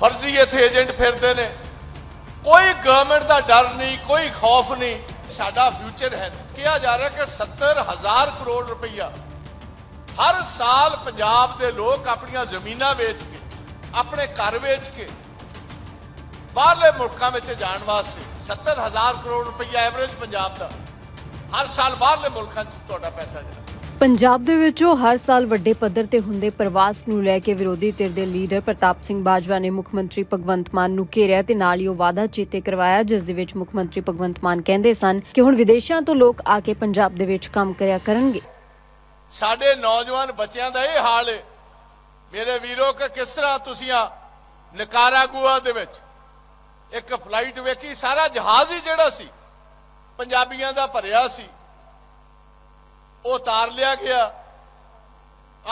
ਫਰਜ਼ੀ ਇੱਥੇ ਏਜੰਟ ਫਿਰਦੇ ਨੇ। ਕੋਈ ਗਵਰਨਮੈਂਟ ਦਾ ਡਰ ਨਹੀਂ, ਕੋਈ ਖੌਫ ਨਹੀਂ। ਸਾਡਾ ਫਿਊਚਰ ਹੈ। ਕਿਹਾ ਜਾ ਰਿਹਾ ਕਿ 70000 ਕਰੋੜ ਰੁਪਈਆ ਹਰ ਸਾਲ ਪੰਜਾਬ ਦੇ ਲੋਕ ਆਪਣੀਆਂ ਜ਼ਮੀਨਾਂ ਵੇਚ ਕੇ, ਆਪਣੇ ਘਰ ਵੇਚ ਕੇ ਬਾਹਰਲੇ ਮੁਲਕਾਂ ਵਿੱਚ ਜਾਣ ਵਾਸਤੇ 70000 ਕਰੋੜ ਰੁਪਈਆ ਐਵਰੇਜ ਪੰਜਾਬ ਦਾ ਹਰ ਸਾਲ ਬਾਹਰਲੇ ਮੁਲਕਾਂ 'ਚ ਤੁਹਾਡਾ ਪੈਸਾ ਜਾਂਦਾ। ਪੰਜਾਬ ਦੇ ਵਿੱਚੋਂ ਹਰ ਸਾਲ ਵੱਡੇ ਪੱਧਰ ਤੇ ਹੁੰਦੇ ਪ੍ਰਵਾਸ ਨੂੰ ਲੈ ਕੇ ਵਿਰੋਧੀ ਧਿਰ ਦੇ ਲੀਡਰ ਪ੍ਰਤਾਪ ਸਿੰਘ ਬਾਜਵਾ ਨੇ ਮੁੱਖ ਮੰਤਰੀ ਭਗਵੰਤ ਮਾਨ ਨੂੰ ਘੇਰਿਆ ਤੇ ਨਾਲ ਹੀ ਉਹ ਵਾਅਦਾ ਚੇਤੇ ਕਰਵਾਇਆ, ਜਿਸ ਦੇ ਵਿੱਚ ਮੁੱਖ ਮੰਤਰੀ ਭਗਵੰਤ ਮਾਨ ਕਹਿੰਦੇ ਸਨ ਕਿ ਹੁਣ ਵਿਦੇਸ਼ਾਂ ਤੋਂ ਲੋਕ ਆ ਕੇ ਪੰਜਾਬ ਦੇ ਵਿੱਚ ਕੰਮ ਕਰਿਆ ਕਰਨਗੇ। ਸਾਡੇ ਨੌਜਵਾਨ ਬੱਚਿਆਂ ਦਾ ਇਹ ਹਾਲ ਹੈ ਮੇਰੇ ਵੀਰੋ, ਕਿ ਕਿਸ ਤਰ੍ਹਾਂ ਤੁਸੀਂ ਆ ਨਿਕਾਰਾਗੁਆ ਦੇ ਵਿੱਚ ਇੱਕ ਫਲਾਈਟ ਵੇਖੀ, ਸਾਰਾ ਜਹਾਜ਼ ਹੀ ਜਿਹੜਾ ਸੀ, ਪੰਜਾਬੀਆਂ ਦਾ ਭਰਿਆ ਸੀ। ਉਹ ਉਤਾਰ ਲਿਆ ਗਿਆ।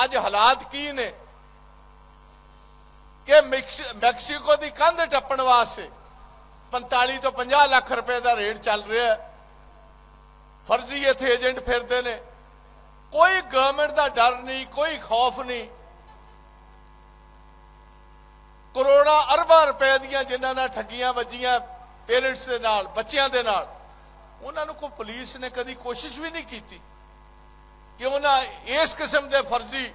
ਅੱਜ ਹਾਲਾਤ ਕੀ ਨੇ? ਕਿ ਮੈਕਸ- ਮੈਕਸੀਕੋ ਦੀ ਕੰਧ ਟੱਪਣ ਵਾਸਤੇ 45 ਤੋਂ 50 ਲੱਖ ਰੁਪਏ ਦਾ ਰੇਟ ਚੱਲ ਰਿਹਾ ਹੈ। ਫਰਜ਼ੀ ਇੱਥੇ ਏਜੰਟ ਫਿਰਦੇ ਨੇ। ਕੋਈ ਗਵਰਨਮੈਂਟ ਦਾ ਡਰ ਨਹੀਂ, ਕੋਈ ਖੌਫ ਨਹੀਂ। ਕਰੋੜਾਂ, ਅਰਬਾਂ ਰੁਪਏ ਦੀਆਂ ਜਿਨ੍ਹਾਂ ਨਾਲ ਠੱਗੀਆਂ ਵੱਜੀਆਂ ਪੇਰੈਂਟਸ ਦੇ ਨਾਲ, ਬੱਚਿਆਂ ਦੇ ਨਾਲ, ਉਹਨਾਂ ਨੂੰ ਕੋਈ ਪੁਲਿਸ ਨੇ ਕਦੀ ਕੋਸ਼ਿਸ਼ ਵੀ ਨਹੀਂ ਕੀਤੀ। ਕਿ ਉਹਨਾਂ ਇਸ ਕਿਸਮ ਦੇ ਫਰਜ਼ੀ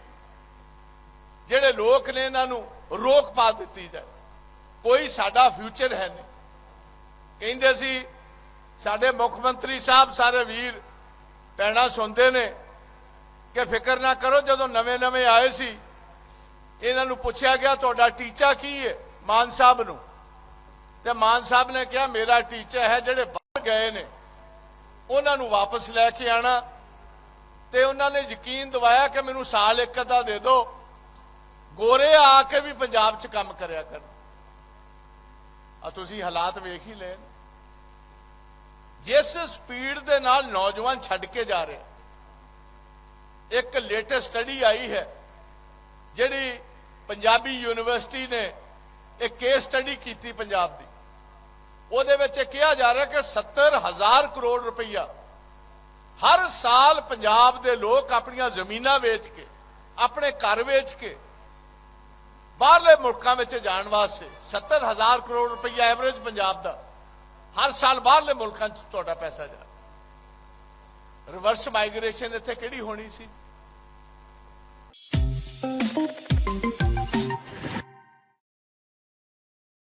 ਜਿਹੜੇ ਲੋਕ ਨੇ ਇਹਨਾਂ ਨੂੰ ਰੋਕ ਪਾ ਦਿੱਤੀ ਜਾਏ। ਕੋਈ ਸਾਡਾ ਫਿਊਚਰ ਹੈ ਨਹੀਂ। ਕਹਿੰਦੇ ਸੀ, ਸਾਡੇ ਮੁੱਖ ਮੰਤਰੀ ਸਾਹਿਬ ਸਾਰੇ ਵੀਰ ਪੈਣਾ ਸੁਣਦੇ ਨੇ ਕਿ ਫਿਕਰ ਨਾ ਕਰੋ, ਜਦੋਂ ਨਵੇਂ-ਨਵੇਂ ਆਏ ਸੀ, ਇਹਨਾਂ ਨੂੰ ਪੁੱਛਿਆ ਗਿਆ, ਤੁਹਾਡਾ ਟੀਚਾ ਕੀ ਹੈ ਮਾਨ ਸਾਹਿਬ ਨੂੰ। ਤੇ ਮਾਨ ਸਾਹਿਬ ਨੇ ਕਿਹਾ, ਮੇਰਾ ਟੀਚਾ ਹੈ ਜਿਹੜੇ ਬਾਹਰ ਗਏ ਨੇ। ਉਹਨਾਂ ਨੂੰ ਵਾਪਸ ਲੈ ਕੇ ਆਣਾ ਤੇ ਉਹਨਾਂ ਨੇ ਯਕੀਨ ਦਿਵਾਇਆ ਕਿ ਮੈਨੂੰ ਸਾਲ ਇੱਕ ਅੱਧਾ ਦੇ ਦਿਓ। ਗੋਰੇ ਆ ਕੇ ਵੀ ਪੰਜਾਬ 'ਚ ਕੰਮ ਕਰਿਆ ਕਰਨ। ਆ ਤੁਸੀਂ ਹਾਲਾਤ ਵੇਖ ਹੀ ਲਏ। ਜਿਸ ਸਪੀਡ ਦੇ ਨਾਲ ਨੌਜਵਾਨ ਛੱਡ ਕੇ ਜਾ ਰਹੇ। ਇੱਕ ਲੇਟੈਸਟ ਸਟੱਡੀ ਆਈ ਹੈ, ਜਿਹੜੀ ਪੰਜਾਬੀ ਯੂਨੀਵਰਸਿਟੀ ਨੇ ਇੱਕ ਕੇਸ ਸਟੱਡੀ ਕੀਤੀ ਪੰਜਾਬ ਦੀ। ਉਹਦੇ ਵਿੱਚ ਇਹ ਕਿਹਾ ਜਾ ਰਿਹਾ ਕਿ 70000 ਕਰੋੜ ਰੁਪਈਆ ਹਰ ਸਾਲ ਪੰਜਾਬ ਦੇ ਲੋਕ ਆਪਣੀਆਂ ਜ਼ਮੀਨਾਂ ਵੇਚ ਕੇ, ਆਪਣੇ ਘਰ ਵੇਚ ਕੇ, ਬਾਹਰਲੇ ਮੁਲਕਾਂ ਵਿੱਚ ਜਾਣ ਵਾਸਤੇ 70000 ਕਰੋੜ ਰੁਪਈਆ ਐਵਰੇਜ ਪੰਜਾਬ ਦਾ, ਹਰ ਸਾਲ ਬਾਹਰਲੇ ਮੁਲਕਾਂ 'ਚ ਤੁਹਾਡਾ ਪੈਸਾ ਜਾ ਰਿਵਰਸ ਮਾਈਗ੍ਰੇਸ਼ਨ ਇੱਥੇ ਕਿਹੜੀ ਹੋਣੀ ਸੀ?